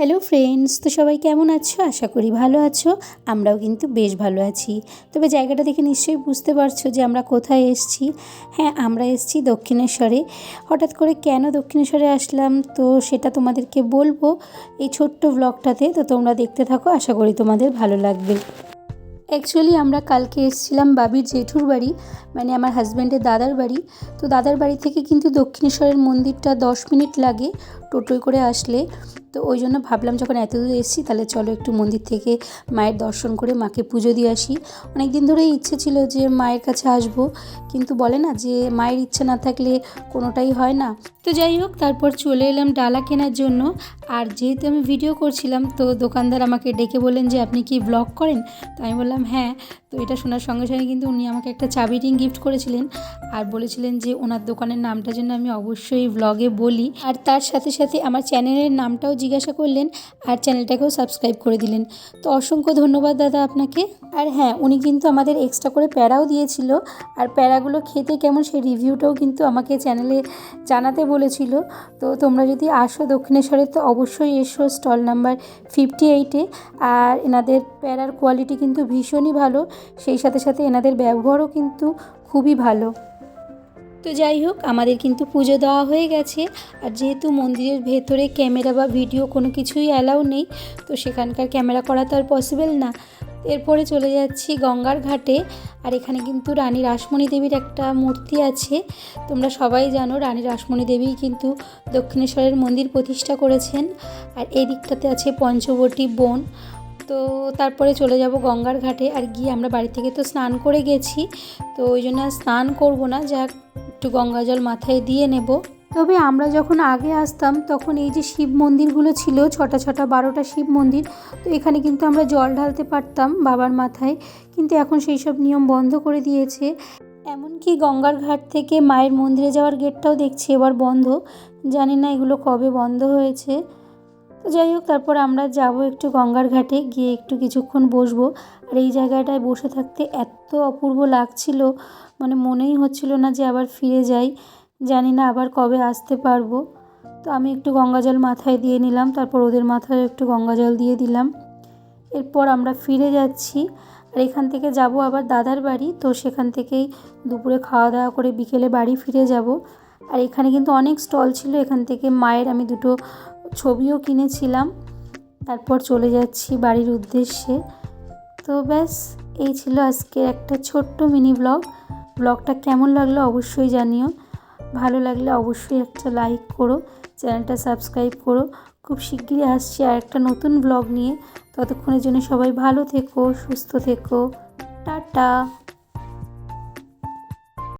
Hello friends তো সবাই কেমন আছো? আশা করি ভালো আছো। আমরাও কিন্তু বেশ ভালো আছি। তবে জায়গাটা দেখে নিশ্চয়ই বুঝতে পারছ যে আমরা কোথায় এসছি। হ্যাঁ আমরা এসছি দক্ষিণেশ্বরে। হঠাৎ করে কেন দক্ষিণেশ্বরে আসলাম? তো সেটা তোমাদেরকে বলব। এই ছোট্ট ব্লগটাতে তো তোমরা দেখতে থাকো। আশা করি তোমাদের ভালো লাগবে। অ্যাকচুয়ালি আমরা কালকে এসেছিলাম বাবির জেঠুর বাড়ি মানে আমার হাজব্যান্ডের দাদার বাড়ি। তো দাদার বাড়ি থেকে কিন্তু দক্ষিণেশ্বরের মন্দিরটা দশ মিনিট লাগে টোটোয় করে আসলে। তো ওই জন্য ভাবলাম যখন এত দূর এসেছি, তাহলে চলো একটু মন্দির থেকে মায়ের দর্শন করে মাকে পুজো দিয়ে আসি। অনেক দিন ধরেই ইচ্ছে ছিল যে মায়ের কাছে আসব, কিন্তু বলে না যে মায়ের ইচ্ছে না থাকলে কোনোটাই হয় না। তো যাই হোক, তারপর চলে এলাম ডালা কেনার জন্য। আর যেহেতু আমি ভিডিও করছিলাম, তো দোকানদার আমাকে ডেকে বললেন যে, আপনি কি ব্লগ করেন? তো আমি বললাম হ্যাঁ তো এটা শোনার সঙ্গে সঙ্গে কিন্তু উনি আমাকে একটা চাবি রিং গিফট করেছিলেন আর বলেছিলেন যে ওনার দোকানের নামটা যেন আমি অবশ্যই ব্লগে বলি। আর তার সাথে সাথে আমার চ্যানেলের নামটাও জিজ্ঞাসা করলেন আর চ্যানেলটাকেও সাবস্ক্রাইব করে দিলেন। তো অসংখ্য ধন্যবাদ দাদা আপনাকে। আর হ্যাঁ উনি কিন্তু আমাদের এক্সট্রা করে প্যারাও দিয়েছিল আর প্যারাগুলো খেতে কেমন সেই রিভিউটাও কিন্তু আমাকে চ্যানেলে জানাতে বলেছিল। তো তোমরা যদি আসো দক্ষিণেশ্বরে তো অবশ্যই এসো স্টল নাম্বার ফিফটি এইটে আর এনাদের প্যারার কোয়ালিটি কিন্তু ভীষণই ভালো। সেই সাথে সাথে এনাদের ব্যবহারও কিন্তু খুবই ভালো। তো যাই হোক, আমাদের কিন্তু পুজো দেওয়া হয়ে গেছে। আর যেহেতু মন্দিরের ভেতরে ক্যামেরা বা ভিডিও কোনো কিছুই অ্যালাউ নেই, তো সেখানকার ক্যামেরা করা তো আর পসিবল না। এরপরে চলে যাচ্ছি গঙ্গার ঘাটে। আর এখানে কিন্তু রানী রাসমণি দেবীর একটা মূর্তি আছে। তোমরা সবাই জানো, রানী রাসমণি দেবী কিন্তু দক্ষিণেশ্বরের মন্দির প্রতিষ্ঠা করেছেন। আর এই দিকটাতে আছে পঞ্চবটী বন। তো তারপরে চলে যাব গঙ্গার ঘাটে আর গিয়ে আমরা বাড়ি থেকে তো স্নান করে গেছি। তো ওই জন্য স্নান করব না যাক একটু গঙ্গা জল মাথায় দিয়ে নেব। তবে আমরা যখন আগে আসতাম, তখন এই যে শিব মন্দিরগুলো ছিল, ছটা ছটা বারোটা শিব মন্দির, তো এখানে কিন্তু আমরা জল ঢালতে পারতাম বাবার মাথায়। কিন্তু এখন সেই সব নিয়ম বন্ধ করে দিয়েছে। এমনকি গঙ্গার ঘাট থেকে মায়ের মন্দিরে যাওয়ার গেটটাও দেখছি এবার বন্ধ। জানি না এগুলো কবে বন্ধ হয়েছে। তো যাই হোক, তারপর আমরা যাব একটু গঙ্গার ঘাটে, গিয়ে একটু কিছুক্ষণ বসবো। আর এই জায়গাটায় বসে থাকতে এত অপূর্ব লাগছিল মানে মনেই হচ্ছিল না যে আবার ফিরে যাই। জানি না আবার কবে আসতে পারব। তো আমি একটু গঙ্গা জল মাথায় দিয়ে নিলাম, তারপর ওদের মাথায় একটু গঙ্গা জল দিয়ে দিলাম। এরপর আমরা ফিরে যাচ্ছি। আর এখান থেকে যাব আবার দাদার বাড়ি, তো সেখান থেকেই দুপুরে খাওয়া দাওয়া করে বিকেলে বাড়ি ফিরে যাব। আর এখানে কিন্তু অনেক স্টল ছিল, এখান থেকে মায়ের আমি দুটো ছবিও কিনেছিলাম। তারপর চলে যাচ্ছি বাড়ির উদ্দেশ্যে। তো ব্যাস, এই ছিল আজকের একটা ছোট্ট মিনি ব্লগ। ব্লগটা কেমন লাগল অবশ্যই জানিও। ভালো লাগলে অবশ্যই একটা লাইক করো, চ্যানেলটা সাবস্ক্রাইব করো। খুব শিগগিরই আসছি আর একটা নতুন ব্লগ নিয়ে। ততক্ষণের জন্য সবাই ভালো থেকো, সুস্থ থেকো। টাটা।